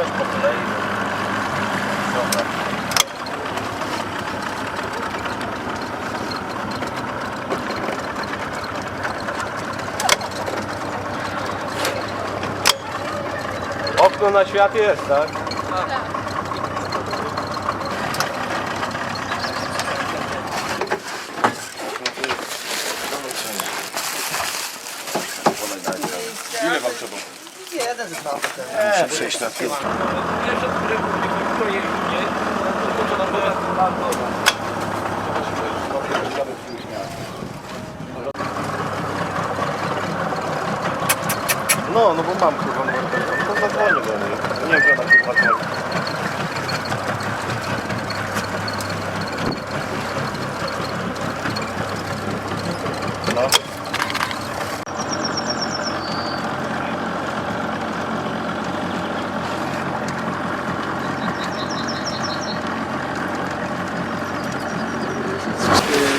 już po kolei. Dobra. Okno na świat jest, tak? Ile wam trzeba? Jeden z. Muszę przejść na tył. Kto jeździ? To było? No, no bo mam kurwa numer telefonu, to zadzwonię do niej. Nie wiem, gdzie ona kurwa dzwoni.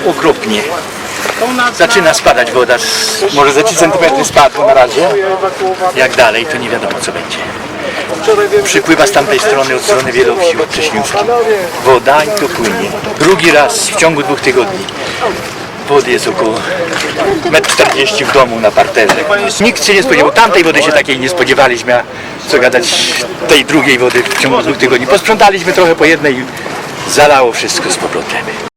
Okropnie. Zaczyna spadać woda, z, może za 3 cm spadło na razie. Jak dalej, to nie wiadomo co będzie. Przypływa z tamtej strony, od strony Wielowsi, od Cześniówki. Woda i to płynie. Drugi raz w ciągu dwóch tygodni. Wody jest około 1,40 m w domu na parterze. Nikt się nie spodziewał, tamtej wody się takiej nie spodziewaliśmy, a co gadać tej drugiej wody w ciągu dwóch tygodni. Posprzątaliśmy trochę po jednej, zalało wszystko z powrotem.